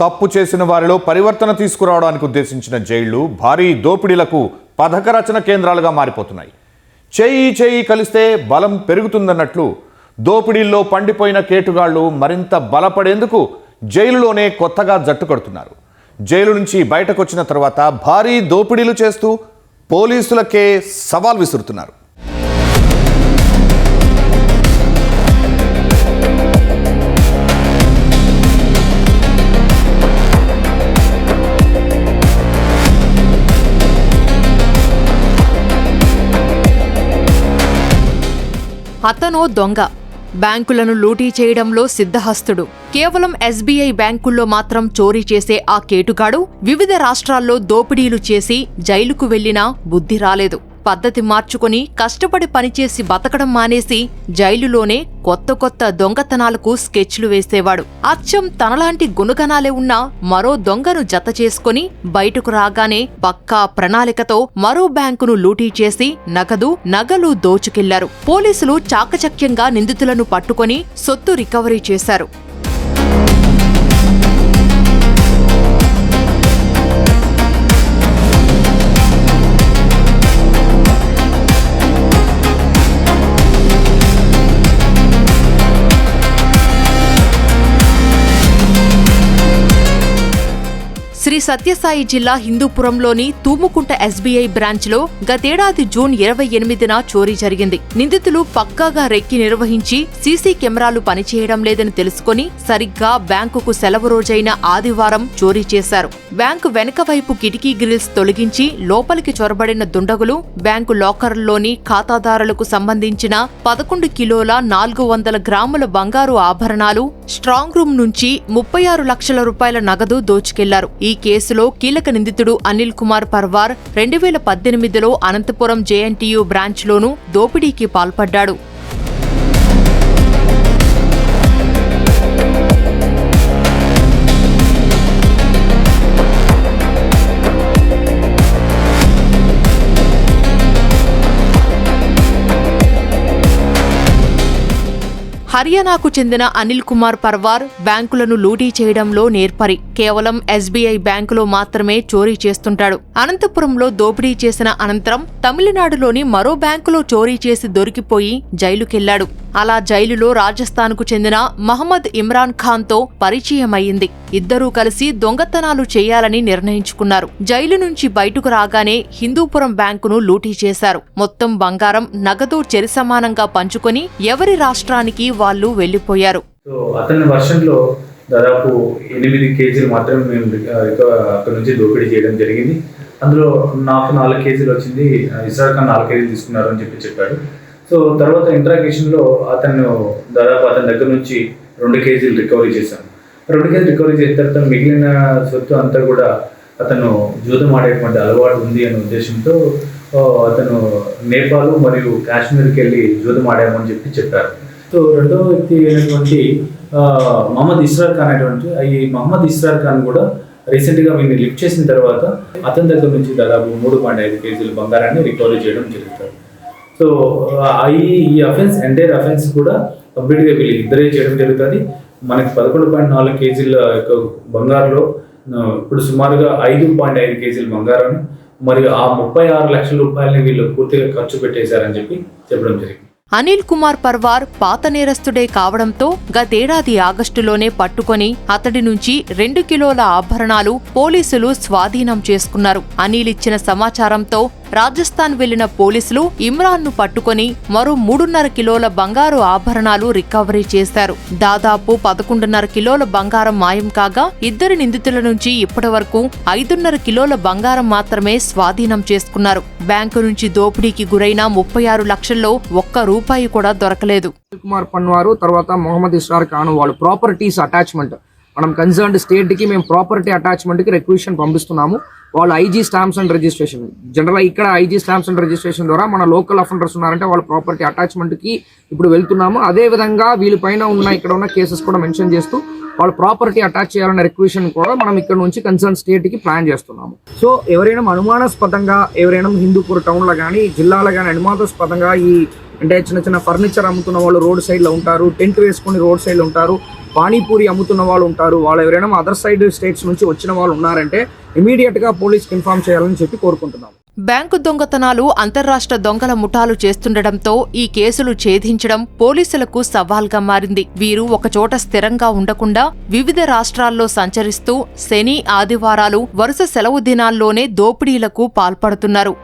తప్పు చేసిన వారిలో పరివర్తన తీసుకురావడానికి ఉద్దేశించిన జైళ్ళు భారీ దోపిడీలకు పథక రచన కేంద్రాలుగా మారిపోతున్నాయి. చేయి చేయి కలిస్తే బలం పెరుగుతుందన్నట్లు దోపిడీల్లో పండిపోయిన కేటుగాళ్ళు మరింత బలపడేందుకు జైలులోనే కొత్తగా జట్టు కడుతున్నారు. జైలు నుంచి బయటకొచ్చిన తర్వాత భారీ దోపిడీలు చేస్తూ పోలీసులకే సవాల్ విసురుతున్నారు. అతనో దొంగ. బ్యాంకులను లూటీ చేయడంలో సిద్ధహస్తుడు. కేవలం ఎస్బీఐ బ్యాంకుల్లో మాత్రం చోరీ చేసే ఆ కేటుగాడు వివిధ రాష్ట్రాల్లో దోపిడీలు చేసి జైలుకు వెళ్ళినా బుద్ధి రాలేదు. పద్ధతి మార్చుకుని కష్టపడి పనిచేసి బతకడం మానేసి జైలులోనే కొత్త కొత్త దొంగతనాలకు స్కెచ్లు వేసేవాడు. అచ్చం తనలాంటి గుణగణాలే ఉన్న మరో దొంగను జత చేసుకుని బయటకు రాగానే పక్కా ప్రణాళికతో మరో బ్యాంకును లూటీ చేసి నగదు నగలు దోచుకెళ్ళారు. పోలీసులు చాకచక్యంగా నిందితులను పట్టుకొని సొత్తు రికవరీ చేశారు. సత్యసాయి జిల్లా హిందూపురంలోని తూముకుంట ఎస్బీఐ బ్రాంచ్లో గతేడాది జూన్ ఇరవై ఎనిమిదిన చోరీ జరిగింది. నిందితులు పక్కాగా రెక్కి నిర్వహించి సీసీ కెమెరాలు పనిచేయడం లేదని తెలుసుకుని సరిగ్గా బ్యాంకుకు సెలవు రోజైన ఆదివారం చోరీ చేశారు. బ్యాంకు వెనుక వైపు కిటికీ గ్రిల్స్ తొలగించి లోపలికి చొరబడిన దుండగులు బ్యాంకు లాకర్లోని ఖాతాదారులకు సంబంధించిన పదకొండు కిలోల నాలుగు వందల గ్రాముల బంగారు ఆభరణాలు స్ట్రాంగ్ రూమ్ నుంచి ముప్పై ఆరు లక్షల రూపాయల నగదు దోచుకెళ్ళారు. ఈ కేసులో కీలక నిందితుడు అనిల్ కుమార్ పర్వార్ రెండు వేల పద్దెనిమిదిలో అనంతపురం జేఎన్టీయూ బ్రాంచ్లోనూ దోపిడీకి పాల్పడ్డాడు. హర్యానాకు చెందిన అనిల్ కుమార్ పర్వార్ బ్యాంకులను లూటీ చేయడంలో నేర్పరి. కేవలం ఎస్బీఐ బ్యాంకులో మాత్రమే చోరీ చేస్తుంటాడు. అనంతపురంలో దోపిడీ చేసిన అనంతరం తమిళనాడులోని మరో బ్యాంకులో చోరీ చేసి దొరికిపోయి జైలుకెళ్ళాడు. అలా జైలులో రాజస్థాన్కు చెందిన మహమ్మద్ ఇమ్రాన్ ఖాన్తో పరిచయమయ్యింది. ఇద్దరూ కలిసి దొంగతనాలు చేయాలని నిర్ణయించుకున్నారు. జైలు నుంచి బయటకు రాగానే హిందూపురం బ్యాంకును లూటీ చేశారు. మొత్తం బంగారం నగదు చెరిసమానంగా పంచుకొని ఎవరి రాష్ట్రానికి వాళ్ళు వెళ్ళిపోయారు అతని వర్షంలో దాదాపు ఎనిమిది కేజీలు మాత్రమే మేము అక్కడ నుంచి దోపిడీ చేయడం జరిగింది. అందులో నాకు నాలుగు కేజీలు వచ్చింది ఇస్రాక్ ఖాన్ నాలుగు కేజీలు తీసుకున్నారు అని చెప్పి చెప్పాడు. సో తర్వాత ఇంట్రాగేషన్లో అతను దాదాపు అతని దగ్గర నుంచి రెండు కేజీలు రికవరీ చేశాను. రెండు కేజీలు రికవరీ చేసిన తర్వాత మిగిలిన సొత్తు అంతా కూడా అతను జూదం ఆడేటువంటి అలవాటు ఉంది అనే ఉద్దేశంతో అతను నేపాల్ మరియు కాశ్మీర్కి వెళ్ళి జూదం ఆడామని చెప్పి చెప్పారు. సో రెండవ వ్యక్తి అయినటువంటి మహమ్మద్ ఇస్రార్ ఖాన్ అనేటువంటి ఈ మహమ్మద్ ఇస్రార్ ఖాన్ కూడా రీసెంట్గా వీడిని లిఫ్ట్ చేసిన తర్వాత అతని దగ్గర నుంచి దాదాపు మూడు పాయింట్ ఐదు కేజీల బంగారాన్ని రికవరీ చేయడం జరుగుతుంది. సో ఈ ఈ అఫెన్స్ ఎంటైర్ అఫెన్స్ కూడా కంప్లీట్గా వీళ్ళు ఇద్దరే చేయడం జరుగుతుంది. మనకి పదకొండు పాయింట్ నాలుగు కేజీల యొక్క బంగారులో ఇప్పుడు సుమారుగా ఐదు పాయింట్ ఐదు కేజీల బంగారం మరియు ఆ ముప్పై ఆరు లక్షల రూపాయలని వీళ్ళు పూర్తిగా ఖర్చు పెట్టేశారని చెప్పి చెప్పడం జరిగింది. అనిల్ కుమార్ పర్వార్ పాత నేరస్తుడే కావడంతో గతేడాది ఆగస్టులోనే పట్టుకొని అతడి నుంచి రెండు కిలోల ఆభరణాలు పోలీసులు స్వాధీనం చేసుకున్నారు. అనిల్ ఇచ్చిన సమాచారంతో రాజస్థాన్ వెళ్ళిన పోలీసులు ఇమ్రాన్ను పట్టుకొని మరో మూడున్నర కిలోల బంగారు ఆభరణాలు రికవరీ చేశారు. దాదాపు పదకొండున్నర కిలోల బంగారం మాయం కాగా ఇద్దరు నిందితుల నుంచి ఇప్పటివరకు ఐదున్నర కిలోల బంగారం మాత్రమే స్వాధీనం చేసుకున్నారు. బ్యాంకు నుంచి దోపిడీకి గురైన ముప్పై ఆరు లక్షల్లో ఒక్క రూపాయి కూడా దొరకలేదు. కుమార్ పన్వారు తర్వాత మొహమ్మద్ ఇస్రార్ ఖాన్ వాళ్ళు ప్రాపర్టీస్ అటాచ్మెంట్ మనం కన్సర్న్డ్ స్టేట్కి మేము ప్రాపర్టీ అటాచ్మెంట్కి రిక్వెషన్ పంపిస్తున్నాము. వాళ్ళు IG stamps and registration general ఇక్కడ ఐజీ స్టాంప్స్ అండ్ రిజిస్ట్రేషన్ ద్వారా మన లోకల్ అఫెండర్స్ ఉన్నారంటే వాళ్ళ ప్రాపర్టీ అటాచ్మెంట్కి ఇప్పుడు వెళ్తున్నాము. అదే విధంగా వీళ్ళపైన ఉన్న ఇక్కడ ఉన్న కేసెస్ కూడా మెన్షన్ చేస్తూ వాళ్ళ ప్రాపర్టీ అటాచ్ చేయాలనే రిక్వెషన్ కూడా మనం ఇక్కడ నుంచి కన్సర్న్ స్టేట్కి ప్లాన్ చేస్తున్నాము. సో ఎవరైనా అనుమానాస్పదంగా ఎవరైనా హిందూపూర్ టౌన్లో కానీ జిల్లాలో కానీ అనుమానాస్పదంగా ఈ అంటే చిన్న చిన్న ఫర్నిచర్ అమ్ముతున్న వాళ్ళు రోడ్ సైడ్లో ఉంటారు టెంట్ వేసుకొని రోడ్ సైడ్లో ఉంటారు పానీపూరి అమ్ముతున్న వాళ్ళు ఉంటారు. వాళ్ళు ఎవరైనా అదర్ సైడ్ స్టేట్స్ నుంచి వచ్చిన వాళ్ళు ఉన్నారంటే ఇమీడియట్గా పోలీస్కి ఇన్ఫార్మ్ చేయాలని చెప్పి కోరుకుంటున్నాం బ్యాంకు దొంగతనాలు అంతర్రాష్ట్ర దొంగల ముఠాలు చేస్తుండటంతో ఈ కేసులు ఛేదించడం పోలీసులకు సవాల్గా మారింది. వీరు ఒకచోట స్థిరంగా ఉండకుండా వివిధ రాష్ట్రాల్లో సంచరిస్తూ శని ఆదివారాలు వరుస సెలవు దినాల్లోనే దోపిడీలకు పాల్పడుతున్నారు.